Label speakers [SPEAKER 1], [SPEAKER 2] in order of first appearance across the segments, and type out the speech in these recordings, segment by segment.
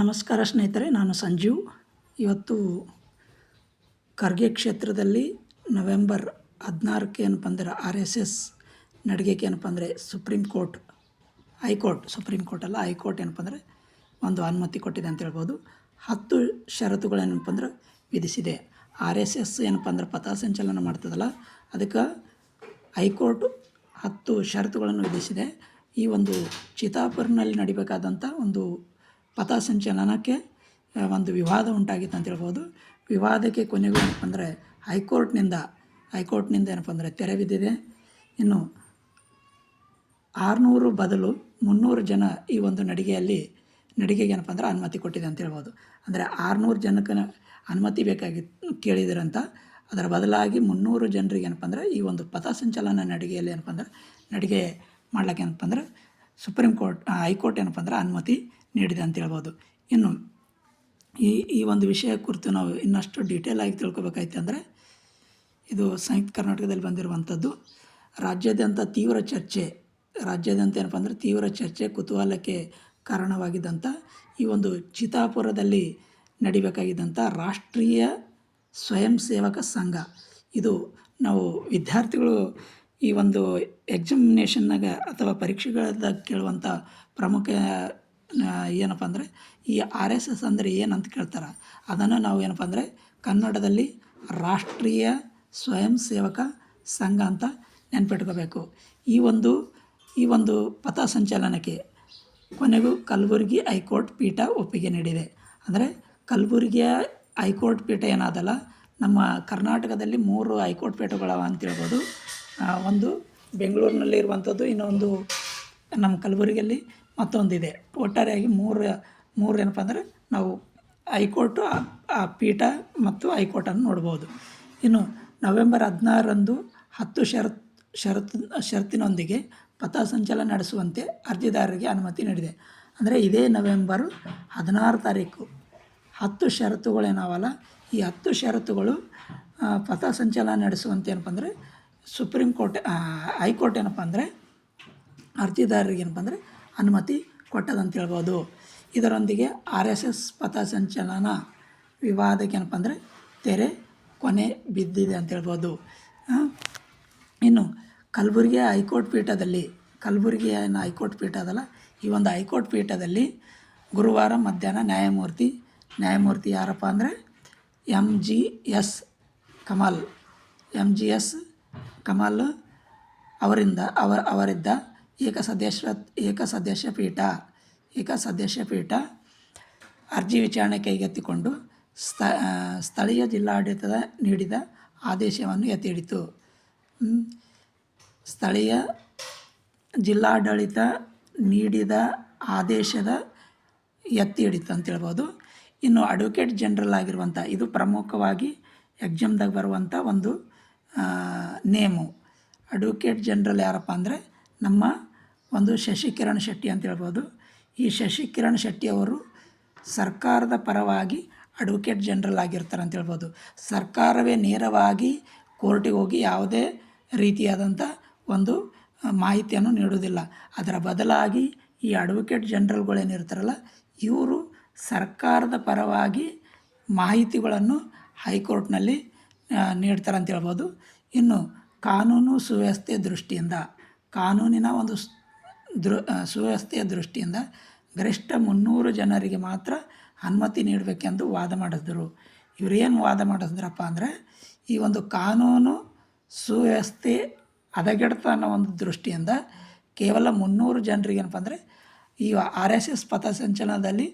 [SPEAKER 1] ನಮಸ್ಕಾರ ಸ್ನೇಹಿತರೆ, ನಾನು ಸಂಜೀವ್ ಇವತ್ತು ಖರ್ಗೆ ಕ್ಷೇತ್ರದಲ್ಲಿ ನವೆಂಬರ್ ಹದಿನಾರಕ್ಕೆ ಏನಪ್ಪ ಅಂದ್ರೆ ಆರ್ ಎಸ್ ಎಸ್ ನಡಿಗೆಗೆ ಏನಪ್ಪ ಅಂದರೆ supreme court, high court, supreme court ಅಲ್ಲ ಹೈಕೋರ್ಟ್ ಏನಪ್ಪ ಅಂದರೆ ಒಂದು ಅನುಮತಿ ಕೊಟ್ಟಿದೆ ಅಂತ ಹೇಳ್ಬೋದು. ಹತ್ತು ಷರತ್ತುಗಳೇನಪ್ಪ ಅಂದ್ರೆ ವಿಧಿಸಿದೆ. ಆರ್ ಎಸ್ ಎಸ್ ಏನಪ್ಪ ಅಂದ್ರೆ ಪಥಸಂಚಲನ ಮಾಡ್ತದಲ್ಲ, ಅದಕ್ಕೆ ಹೈಕೋರ್ಟ್ ಹತ್ತು ಷರತ್ತುಗಳನ್ನು ವಿಧಿಸಿದೆ. ಈ ಒಂದು ಚಿತಾಪುರ್ನಲ್ಲಿ ನಡಿಬೇಕಾದಂಥ ಒಂದು ಪಥಸಂಚಲನಕ್ಕೆ ಸಂಚಲನಕ್ಕೆ ಒಂದು ವಿವಾದ ಉಂಟಾಗಿತ್ತು ಅಂತ ಹೇಳ್ಬೋದು. ವಿವಾದಕ್ಕೆ ಕೊನೆಗೂ ಏನಪ್ಪ ಅಂದರೆ, ಹೈಕೋರ್ಟ್ನಿಂದ ಹೈಕೋರ್ಟ್ನಿಂದ ಏನಪ್ಪ ಅಂದರೆ ತೆರೆ ಬಿದ್ದಿದೆ. ಇನ್ನು ಆರುನೂರು ಬದಲು ಮುನ್ನೂರು ಜನ ಈ ಒಂದು ನಡಿಗೆಯಲ್ಲಿ, ನಡಿಗೆಗೆ ಏನಪ್ಪ ಅಂದ್ರೆ ಅನುಮತಿ ಕೊಟ್ಟಿದೆ ಅಂತ ಹೇಳ್ಬೋದು. ಅಂದರೆ ಆರುನೂರು ಜನಕ್ಕೆ ಅನುಮತಿ ಬೇಕಾಗಿತ್ತು ಕೇಳಿದಿರಂತ, ಅದರ ಬದಲಾಗಿ ಮುನ್ನೂರು ಜನರಿಗೆ ಏನಪ್ಪ ಅಂದರೆ ಈ ಒಂದು ಪಥಸಂಚಲನ ನಡಿಗೆಯಲ್ಲಿ ಏನಪ್ಪ ಅಂದ್ರೆ, ನಡಿಗೆ ಮಾಡ್ಲಿಕ್ಕೆ ಏನಪ್ಪ ಅಂದ್ರೆ ಸುಪ್ರೀಂ ಕೋರ್ಟ್ ಹೈಕೋರ್ಟ್ ಏನಪ್ಪ ಅಂದ್ರೆ ಅನುಮತಿ ನೀಡಿದೆ ಅಂತ ಹೇಳ್ಬೋದು. ಇನ್ನು ಈ ಈ ಒಂದು ವಿಷಯ ಕುರಿತು ನಾವು ಇನ್ನಷ್ಟು ಡೀಟೇಲ್ ಆಗಿ ತಿಳ್ಕೊಬೇಕಾಯ್ತು ಅಂದರೆ, ಇದು ಸಂಯುಕ್ತ ಕರ್ನಾಟಕದಲ್ಲಿ ಬಂದಿರುವಂಥದ್ದು ರಾಜ್ಯಾದ್ಯಂತ ತೀವ್ರ ಚರ್ಚೆ, ರಾಜ್ಯಾದ್ಯಂತ ಏನಪ್ಪ ಅಂದರೆ ತೀವ್ರ ಚರ್ಚೆ, ಕುತೂಹಲಕ್ಕೆ ಕಾರಣವಾಗಿದ್ದಂಥ ಈ ಒಂದು ಚಿತಾಪುರದಲ್ಲಿ ನಡಿಬೇಕಾಗಿದ್ದಂಥ ರಾಷ್ಟ್ರೀಯ ಸ್ವಯಂ ಸೇವಕ ಸಂಘ. ಇದು ನಾವು ವಿದ್ಯಾರ್ಥಿಗಳು ಈ ಒಂದು ಎಕ್ಸಾಮಿನೇಷನ್ನಾಗ ಅಥವಾ ಪರೀಕ್ಷೆಗಳದಾಗ ಕೇಳುವಂಥ ಪ್ರಮುಖ ಏನಪ್ಪ ಅಂದರೆ ಈ ಆರ್ ಎಸ್ ಎಸ್ ಅಂದರೆ ಏನಂತ ಕೇಳ್ತಾರೆ, ಅದನ್ನು ನಾವು ಏನಪ್ಪ ಅಂದರೆ ಕನ್ನಡದಲ್ಲಿ ರಾಷ್ಟ್ರೀಯ ಸ್ವಯಂ ಸೇವಕ ಸಂಘ ಅಂತ ನೆನ್ಪಿಟ್ಕೋಬೇಕು. ಈ ಒಂದು ಈ ಒಂದು ಪಥಸಂಚಲನಕ್ಕೆ ಕೊನೆಗೂ ಕಲಬುರಗಿ ಹೈಕೋರ್ಟ್ ಪೀಠ ಒಪ್ಪಿಗೆ ನೀಡಿದೆ. ಅಂದರೆ ಕಲಬುರಗಿಯ ಹೈಕೋರ್ಟ್ ಪೀಠ ಏನಾದಲ್ಲ, ನಮ್ಮ ಕರ್ನಾಟಕದಲ್ಲಿ ಮೂರು ಹೈಕೋರ್ಟ್ ಪೀಠಗಳವ ಅಂತ ಹೇಳ್ಬೋದು. ಒಂದು ಬೆಂಗಳೂರಿನಲ್ಲಿ ಇರುವಂಥದ್ದು ಇನ್ನೊಂದು ನಮ್ಮ ಕಲಬುರಗಿಯಲ್ಲಿ ಮತ್ತೊಂದಿದೆ. ಒಟ್ಟಾರೆಯಾಗಿ ಮೂರು ಮೂರು ಏನಪ್ಪ ಅಂದರೆ ನಾವು ಹೈಕೋರ್ಟು ಆ- ಪೀಠ ಮತ್ತು ಹೈಕೋರ್ಟನ್ನು ನೋಡ್ಬೋದು. ಇನ್ನು ನವೆಂಬರ್ ಹದಿನಾರರಂದು ಹತ್ತು ಷರತ್ ಷರತ್ತು ಷರತ್ತಿನೊಂದಿಗೆ ಪಥಸಂಚಲನ ನಡೆಸುವಂತೆ ಅರ್ಜಿದಾರರಿಗೆ ಅನುಮತಿ ನೀಡಿದೆ. ಅಂದರೆ ಇದೇ ನವೆಂಬರ್ ಹದಿನಾರು ತಾರೀಕು ಹತ್ತು ಷರತ್ತುಗಳೇನಾವಲ್ಲ ಈ ಹತ್ತು ಷರತ್ತುಗಳು ಪಥ ಪಥಸಂಚಲನ ನಡೆಸುವಂತೆ ಏನಪ್ಪ ಅಂದರೆ ಸುಪ್ರೀಂ ಕೋರ್ಟ್ ಹೈಕೋರ್ಟ್ ಏನಪ್ಪ ಅಂದರೆ ಅರ್ಜಿದಾರರಿಗೆ ಏನಪ್ಪ ಅಂದರೆ ಅನುಮತಿ ಕೊಟ್ಟದಂತ ಹೇಳ್ಬೋದು ಇದರೊಂದಿಗೆ ಆರ್ ಎಸ್ ಎಸ್ ಪಥಸಂಚಲನ ವಿವಾದಕ್ಕೆ ಏನಪ್ಪ ಅಂದರೆ ತೆರೆ ಕೊನೆ ಬಿದ್ದಿದೆ ಅಂತ ಹೇಳ್ಬೋದು ಇನ್ನು ಕಲಬುರಗಿ ಹೈಕೋರ್ಟ್ ಪೀಠದಲ್ಲಿ ಕಲಬುರಗಿ ಏನು ಹೈಕೋರ್ಟ್ ಪೀಠ ಅದಲ್ಲ ಈ ಒಂದು ಹೈಕೋರ್ಟ್ ಪೀಠದಲ್ಲಿ ಗುರುವಾರ ಮಧ್ಯಾಹ್ನ ನ್ಯಾಯಮೂರ್ತಿ ನ್ಯಾಯಮೂರ್ತಿ ಯಾರಪ್ಪ ಅಂದರೆ M G S Kamal M G S Kamal ಅವರಿಂದ, ಅವರ ಅವರಿದ್ದ ಏಕಸದಸ್ಯ ಏಕಸದಸ್ಯ ಪೀಠ ಏಕ ಸದಸ್ಯ ಪೀಠ ಅರ್ಜಿ ವಿಚಾರಣೆ ಕೈಗೆತ್ತಿಕೊಂಡು ಸ್ಥ ಸ್ಥಳೀಯ ಜಿಲ್ಲಾಡಳಿತದ ನೀಡಿದ ಆದೇಶವನ್ನು ಎತ್ತಿಡಿತು. ಸ್ಥಳೀಯ ಜಿಲ್ಲಾಡಳಿತ ನೀಡಿದ ಆದೇಶದ ಎತ್ತಿ ಹಿಡಿತು ಅಂತ ಹೇಳ್ಬೋದು. ಇನ್ನು ಅಡ್ವೊಕೇಟ್ ಜನರಲ್ ಆಗಿರುವಂಥ, ಇದು ಪ್ರಮುಖವಾಗಿ ಎಕ್ಸಾಮ್ದಾಗ ಬರುವಂಥ ಒಂದು ನೇಮು. ಅಡ್ವೊಕೇಟ್ ಜನರಲ್ ಯಾರಪ್ಪ ಅಂದರೆ ನಮ್ಮ ಒಂದು ಶಶಿಕಿರಣ್ ಶೆಟ್ಟಿ ಅಂತ ಹೇಳ್ಬೋದು. ಈ ಶಶಿಕಿರಣ್ ಶೆಟ್ಟಿ ಅವರು ಸರ್ಕಾರದ ಪರವಾಗಿ ಅಡ್ವೊಕೇಟ್ ಜನರಲ್ ಆಗಿರ್ತಾರೆ ಅಂತ ಹೇಳ್ಬೋದು. ಸರ್ಕಾರವೇ ನೇರವಾಗಿ ಕೋರ್ಟಿಗೆ ಹೋಗಿ ಯಾವುದೇ ರೀತಿಯಾದಂಥ ಒಂದು ಮಾಹಿತಿಯನ್ನು ನೀಡುವುದಿಲ್ಲ. ಅದರ ಬದಲಾಗಿ ಈ ಅಡ್ವೊಕೇಟ್ ಜನರಲ್ಗಳೇನಿರ್ತಾರಲ್ಲ ಇವರು ಸರ್ಕಾರದ ಪರವಾಗಿ ಮಾಹಿತಿಗಳನ್ನು ಹೈಕೋರ್ಟ್ನಲ್ಲಿ ನೀಡ್ತಾರೆ ಅಂತ ಹೇಳ್ಬೋದು. ಇನ್ನು ಕಾನೂನು ಸುವ್ಯವಸ್ಥೆ ದೃಷ್ಟಿಯಿಂದ, ಕಾನೂನಿನ ಒಂದು ದೃ ಸುವ್ಯವಸ್ಥೆಯ ದೃಷ್ಟಿಯಿಂದ ಗರಿಷ್ಠ ಮುನ್ನೂರು ಜನರಿಗೆ ಮಾತ್ರ ಅನುಮತಿ ನೀಡಬೇಕೆಂದು ವಾದ ಮಾಡಿದ್ರು ಇವರೇನು ವಾದ ಮಾಡಿದ್ರಪ್ಪ ಅಂದರೆ, ಈ ಒಂದು ಕಾನೂನು ಸುವ್ಯವಸ್ಥೆ ಹದಗೆಡ್ತ ಅನ್ನೋ ಒಂದು ದೃಷ್ಟಿಯಿಂದ ಕೇವಲ ಮುನ್ನೂರು ಜನರಿಗೆ ಏನಪ್ಪ ಅಂದರೆ, ಈ ಆರ್ ಎಸ್ ಎಸ್ ಪಥಸಂಚಲನದಲ್ಲಿ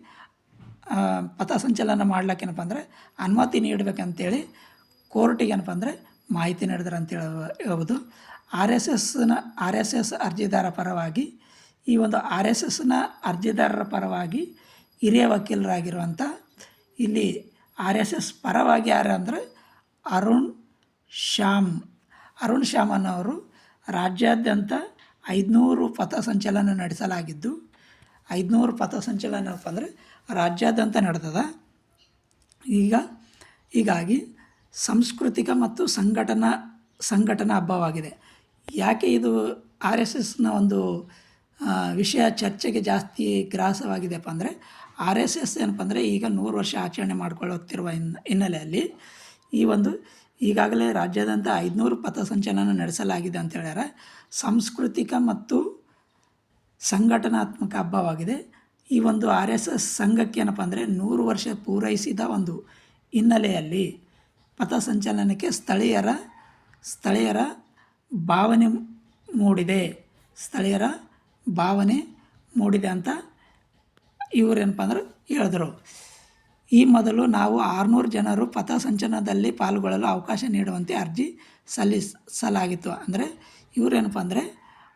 [SPEAKER 1] ಪಥಸಂಚಲನ ಮಾಡ್ಲಿಕ್ಕೆ ಏನಪ್ಪ ಅಂದರೆ ಅನುಮತಿ ನೀಡಬೇಕಂತೇಳಿ ಕೋರ್ಟಿಗೆ ಏನಪ್ಪ ಅಂದರೆ ಮಾಹಿತಿ ನೀಡಿದ್ರು ಅಂತ ಹೇಳ್ಬೋದು. ಆರ್ ಎಸ್ ಎಸ್ನ, ಆರ್ ಎಸ್ ಎಸ್ ಅರ್ಜಿದಾರ ಪರವಾಗಿ ಈ ಒಂದು ಆರ್ ಎಸ್ ಎಸ್ನ ಅರ್ಜಿದಾರರ ಪರವಾಗಿ ಹಿರಿಯ ವಕೀಲರಾಗಿರುವಂಥ ಇಲ್ಲಿ ಆರ್ ಎಸ್ ಎಸ್ ಪರವಾಗಿ ಯಾರು ಅಂದರೆ ಅರುಣ್ ಶ್ಯಾಮ್. ಅರುಣ್ ಶ್ಯಾಮ್ ಅನ್ನೋರು ರಾಜ್ಯಾದ್ಯಂತ ಐದುನೂರು ಪಥಸಂಚಲನ ನಡೆಸಲಾಗಿದ್ದು, ಐದುನೂರು ಏನಪ್ಪ ಅಂದರೆ ರಾಜ್ಯಾದ್ಯಂತ ನಡೆದದ. ಈಗ, ಹೀಗಾಗಿ ಸಾಂಸ್ಕೃತಿಕ ಮತ್ತು ಸಂಘಟನಾ ಸಂಘಟನಾ ಹಬ್ಬವಾಗಿದೆ. ಯಾಕೆ ಇದು ಆರ್ ಎಸ್ ಎಸ್ನ ಒಂದು ವಿಷಯ ಚರ್ಚೆಗೆ ಜಾಸ್ತಿ ಗ್ರಾಸವಾಗಿದೆಪ್ಪ ಅಂದರೆ ಆರ್ ಎಸ್ ಎಸ್ ಏನಪ್ಪ ಅಂದರೆ ಈಗ ನೂರು ವರ್ಷ ಆಚರಣೆ ಮಾಡಿಕೊಳ್ಳುತ್ತಿರುವ ಹಿನ್, ಹಿನ್ನೆಲೆಯಲ್ಲಿ ಈ ಒಂದು ಈಗಾಗಲೇ ರಾಜ್ಯಾದ್ಯಂತ ಐದುನೂರು ಪಥಸಂಚಲನ ನಡೆಸಲಾಗಿದೆ ಅಂತ ಹೇಳ್ಯಾರ. ಸಾಂಸ್ಕೃತಿಕ ಮತ್ತು ಸಂಘಟನಾತ್ಮಕ ಹಬ್ಬವಾಗಿದೆ. ಈ ಒಂದು ಆರ್ ಎಸ್ ಎಸ್ ಸಂಘಕ್ಕೆ ಏನಪ್ಪ ಅಂದರೆ ನೂರು ವರ್ಷ ಪೂರೈಸಿದ ಒಂದು ಹಿನ್ನೆಲೆಯಲ್ಲಿ ಪಥಸಂಚಲನಕ್ಕೆ ಸ್ಥಳೀಯರ ಸ್ಥಳೀಯರ ಭಾವನೆ ಮೂಡಿದೆ. ಸ್ಥಳೀಯರ ಭಾವನೆ ಮೂಡಿದೆ ಅಂತ ಇವರೇನಪ್ಪ ಅಂದ್ರೆ ಹೇಳಿದರು. ಈ ಮೊದಲು ನಾವು ಆರುನೂರು ಜನರು ಪಥಸಂಚಲನದಲ್ಲಿ ಪಾಲ್ಗೊಳ್ಳಲು ಅವಕಾಶ ನೀಡುವಂತೆ ಅರ್ಜಿ ಸಲ್ಲಿಸಲಾಗಿತ್ತು ಅಂದರೆ ಇವರೇನಪ್ಪ ಅಂದರೆ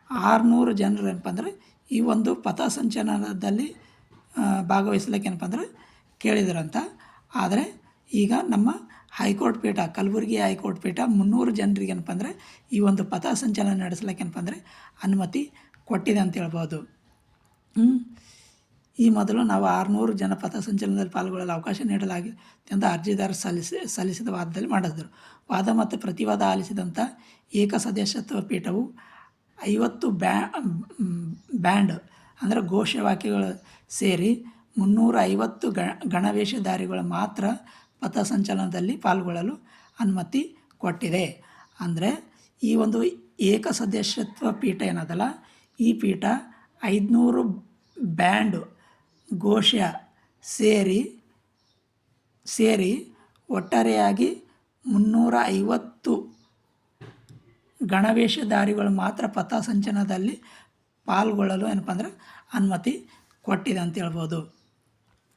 [SPEAKER 1] ಆರುನೂರು ಜನರು ಏನಪ್ಪ ಅಂದರೆ ಈ ಒಂದು ಪಥಸಂಚಲನದಲ್ಲಿ ಭಾಗವಹಿಸ್ಲಿಕ್ಕೆ ಏನಪ್ಪ ಅಂದ್ರೆ ಅಂತ. ಆದರೆ ಈಗ ನಮ್ಮ ಹೈಕೋರ್ಟ್ ಪೀಠ, ಕಲಬುರಗಿ ಹೈಕೋರ್ಟ್ ಪೀಠ ಮುನ್ನೂರು ಜನರಿಗೆ ಏನಪ್ಪ ಅಂದರೆ ಈ ಒಂದು ಪಥಸಂಚಲನ ನಡೆಸಲಿಕ್ಕೆ ಏನಪ್ಪ ಅಂದರೆ ಅನುಮತಿ ಕೊಟ್ಟಿದೆ ಅಂತ ಹೇಳ್ಬೋದು. ಈ ಮೊದಲು ನಾವು ಆರುನೂರು ಜನ ಪಥಸಂಚಲನದಲ್ಲಿ ಪಾಲ್ಗೊಳ್ಳಲು ಅವಕಾಶ ನೀಡಲಾಗಿ ಅಂತ ಅರ್ಜಿದಾರ ಸಲ್ಲಿಸಿ, ಸಲ್ಲಿಸಿದ ವಾದದಲ್ಲಿ ಮಾಡಿದ್ರು ವಾದ ಮತ್ತು ಪ್ರತಿವಾದ ಆಲಿಸಿದಂಥ ಏಕ ಸದಸ್ಯತ್ವ ಪೀಠವು ಐವತ್ತು ಬ್ಯಾ ಬ್ಯಾಂಡ್ ಅಂದರೆ ಘೋಷವಾಕ್ಯಗಳು ಸೇರಿ ಮುನ್ನೂರ ಐವತ್ತು ಗಣ, ಗಣವೇಷಧಾರಿಗಳು ಮಾತ್ರ ಪಥಸಂಚಲನದಲ್ಲಿ ಪಾಲ್ಗೊಳ್ಳಲು ಅನುಮತಿ ಕೊಟ್ಟಿದೆ. ಅಂದರೆ ಈ ಒಂದು ಏಕ ಸದಸ್ಯತ್ವ ಪೀಠ ಏನದಲ್ಲ ಈ ಪೀಠ ಐದುನೂರು ಬ್ಯಾಂಡ್ ಘೋಷ್ಯ ಸೇರಿ ಸೇರಿ ಒಟ್ಟಾರೆಯಾಗಿ ಮುನ್ನೂರ ಐವತ್ತು ಗಣವೇಷಧಾರಿಗಳು ಮಾತ್ರ ಪಥಸಂಚನದಲ್ಲಿ ಪಾಲ್ಗೊಳ್ಳಲು ಏನಪ್ಪ ಅಂದ್ರೆ ಅನುಮತಿ ಕೊಟ್ಟಿದೆ ಅಂತ ಹೇಳ್ಬೋದು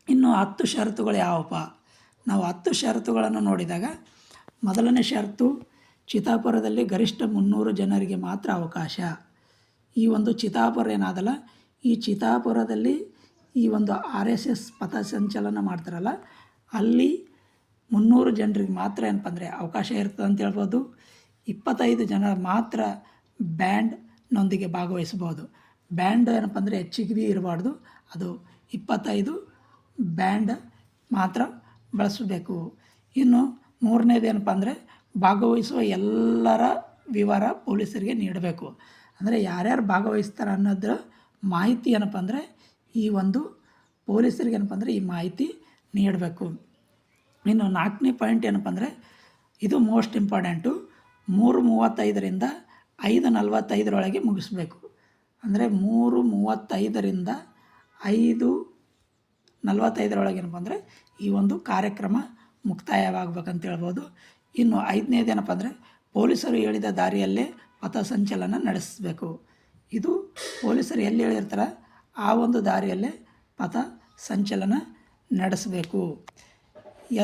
[SPEAKER 1] ಇನ್ನು ಹತ್ತು ಷರತ್ತುಗಳು ಯಾವಪ್ಪ? ನಾವು ಹತ್ತು ಷರತ್ತುಗಳನ್ನು ನೋಡಿದಾಗ ಮೊದಲನೇ ಷರತ್ತು ಚಿತಾಪುರದಲ್ಲಿ ಗರಿಷ್ಠ ಮುನ್ನೂರು ಜನರಿಗೆ ಮಾತ್ರ ಅವಕಾಶ. ಈ ಒಂದು ಚಿತಾಪುರ ಏನಾದಲ್ಲ ಈ ಚಿತಾಪುರದಲ್ಲಿ ಈ ಒಂದು ಆರ್ ಎಸ್ ಎಸ್ ಪಥಸಂಚಲನ ಮಾಡ್ತಾರಲ್ಲ, ಅಲ್ಲಿ ಮುನ್ನೂರು ಜನರಿಗೆ ಮಾತ್ರ ಏನಪ್ಪ ಅಂದರೆ ಅವಕಾಶ ಇರ್ತದೆ ಅಂತ ಹೇಳ್ಬೋದು. ಇಪ್ಪತ್ತೈದು ಜನ ಮಾತ್ರ ಬ್ಯಾಂಡ್ನೊಂದಿಗೆ ಭಾಗವಹಿಸ್ಬೋದು ಬ್ಯಾಂಡ್ ಏನಪ್ಪ ಅಂದರೆ ಹೆಚ್ಚಿಗೆ ಇರಬಾರ್ದು, ಅದು ಇಪ್ಪತ್ತೈದು ಬ್ಯಾಂಡ್ ಮಾತ್ರ ಬಳಸಬೇಕು. ಇನ್ನು ಮೂರನೇದು ಏನಪ್ಪ ಅಂದರೆ ಭಾಗವಹಿಸುವ ಎಲ್ಲರ ವಿವರ ಪೊಲೀಸರಿಗೆ ನೀಡಬೇಕು. ಅಂದರೆ ಯಾರ್ಯಾರು ಭಾಗವಹಿಸ್ತಾರೆ ಅನ್ನೋದ್ರ ಮಾಹಿತಿ ಏನಪ್ಪ ಅಂದರೆ ಈ ಒಂದು ಪೊಲೀಸರಿಗೆ ಏನಪ್ಪ ಅಂದರೆ ಈ ಮಾಹಿತಿ ನೀಡಬೇಕು. ಇನ್ನು ನಾಲ್ಕನೇ ಪಾಯಿಂಟ್ ಏನಪ್ಪ ಅಂದರೆ ಇದು ಮೋಸ್ಟ್ ಇಂಪಾರ್ಟೆಂಟು ಮೂರು ಮೂವತ್ತೈದರಿಂದ ಐದು ನಲವತ್ತೈದರೊಳಗೆ ಮುಗಿಸ್ಬೇಕು. ಅಂದರೆ ಮೂರು ಮೂವತ್ತೈದರಿಂದ ಐದು ನಲವತ್ತೈದರೊಳಗೆ ಏನಪ್ಪ ಅಂದರೆ ಈ ಒಂದು ಕಾರ್ಯಕ್ರಮ ಮುಕ್ತಾಯವಾಗಬೇಕಂತ ಹೇಳ್ಬೋದು. ಇನ್ನು ಐದನೇದು ಏನಪ್ಪ ಅಂದರೆ ಪೊಲೀಸರು ಹೇಳಿದ ದಾರಿಯಲ್ಲೇ ಪಥಸಂಚಲನ ನಡೆಸಬೇಕು. ಇದು ಪೊಲೀಸರು ಎಲ್ಲಿ ಹೇಳಿರ್ತಾರೆ, ಆ ಒಂದು ದಾರಿಯಲ್ಲೇ ಪಥ ಸಂಚಲನ ನಡೆಸಬೇಕು.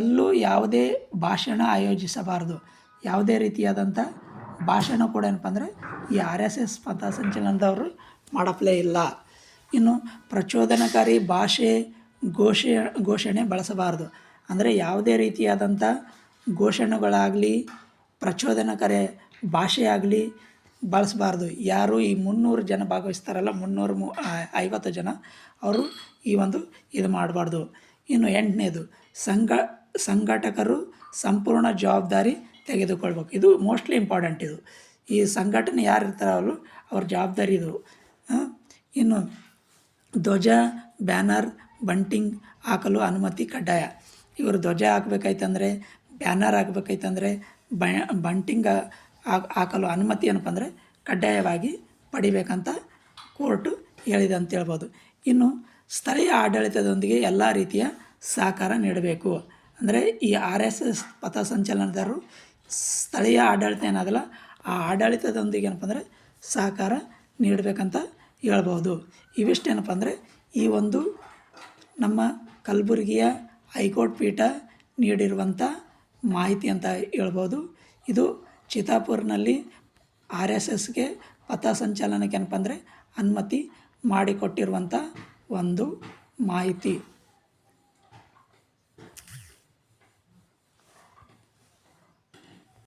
[SPEAKER 1] ಎಲ್ಲೂ ಯಾವುದೇ ಭಾಷಣ ಆಯೋಜಿಸಬಾರದು. ಯಾವುದೇ ರೀತಿಯಾದಂಥ ಭಾಷಣ ಕೂಡ ಏನಪ್ಪ ಅಂದರೆ ಈ ಆರ್ ಎಸ್ ಎಸ್ ಪಥ ಸಂಚಲನದವರು ಮಾಡಪ್ಲೇ ಇಲ್ಲ. ಇನ್ನು ಪ್ರಚೋದನಕಾರಿ ಭಾಷೆ ಘೋಷೆ, ಘೋಷಣೆ ಬಳಸಬಾರ್ದು. ಅಂದರೆ ಯಾವುದೇ ರೀತಿಯಾದಂಥ ಘೋಷಣೆಗಳಾಗಲಿ, ಪ್ರಚೋದನಕಾರಿ ಭಾಷೆ ಆಗಲಿ ಬಳಸಬಾರ್ದು. ಯಾರು ಈ ಮುನ್ನೂರು ಜನ ಭಾಗವಹಿಸ್ತಾರಲ್ಲ, ಮುನ್ನೂರು ಮು ಐವತ್ತು ಜನ, ಅವರು ಈ ಒಂದು ಇದು ಮಾಡಬಾರ್ದು. ಇನ್ನು ಎಂಟನೇದು, ಸಂಘ, ಸಂಘಟಕರು ಸಂಪೂರ್ಣ ಜವಾಬ್ದಾರಿ ತೆಗೆದುಕೊಳ್ಬೇಕು. ಇದು ಮೋಸ್ಟ್ಲಿ ಇಂಪಾರ್ಟೆಂಟ್ ಇದು. ಈ ಸಂಘಟನೆ ಯಾರು ಇರ್ತಾರಲ್ಲ ಅವ್ರ ಜವಾಬ್ದಾರಿ ಇದು. ಇನ್ನು ಧ್ವಜ, ಬ್ಯಾನರ್, ಬಂಟಿಂಗ್ ಹಾಕಲು ಅನುಮತಿ ಕಡ್ಡಾಯ. ಇವರು ಧ್ವಜ ಹಾಕ್ಬೇಕಾಯ್ತಂದರೆ, ಬ್ಯಾನರ್ ಹಾಕ್ಬೇಕಾಯ್ತಂದರೆ ಬಂಟಿಂಗ್ ಹಾಕ್ ಹಾಕಲು ಅನುಮತಿ ಏನಪ್ಪ ಅಂದರೆ ಕಡ್ಡಾಯವಾಗಿ ಪಡಿಬೇಕಂತ ಕೋರ್ಟು ಹೇಳಿದೆ ಅಂತ ಹೇಳ್ಬೋದು ಇನ್ನು ಸ್ಥಳೀಯ ಆಡಳಿತದೊಂದಿಗೆ ಎಲ್ಲ ರೀತಿಯ ಸಹಕಾರ ನೀಡಬೇಕು. ಅಂದರೆ ಈ ಆರ್ ಎಸ್ ಎಸ್ ಪಥಸಂಚಲನದವರು ಸ್ಥಳೀಯ ಆಡಳಿತ ಏನಾದಲ್ಲ ಆ ಆಡಳಿತದೊಂದಿಗೆ ಏನಪ್ಪ ಅಂದರೆ ಸಹಕಾರ ನೀಡಬೇಕಂತ ಹೇಳ್ಬೋದು. ಇವಿಷ್ಟೇನಪ್ಪ ಅಂದರೆ ಈ ಒಂದು ನಮ್ಮ ಕಲಬುರಗಿಯ ಹೈಕೋರ್ಟ್ ಪೀಠ ನೀಡಿರುವಂಥ ಮಾಹಿತಿ ಅಂತ ಹೇಳ್ಬೋದು. ಇದು ಚಿತ್ತಾಪುರ್ನಲ್ಲಿ ಆರ್ ಎಸ್ ಎಸ್ಗೆ ಪಥಸಂಚಲನಕ್ಕೆ ಏನಪ್ಪ ಅಂದರೆ ಅನುಮತಿ ಮಾಡಿಕೊಟ್ಟಿರುವಂಥ ಒಂದು ಮಾಹಿತಿ.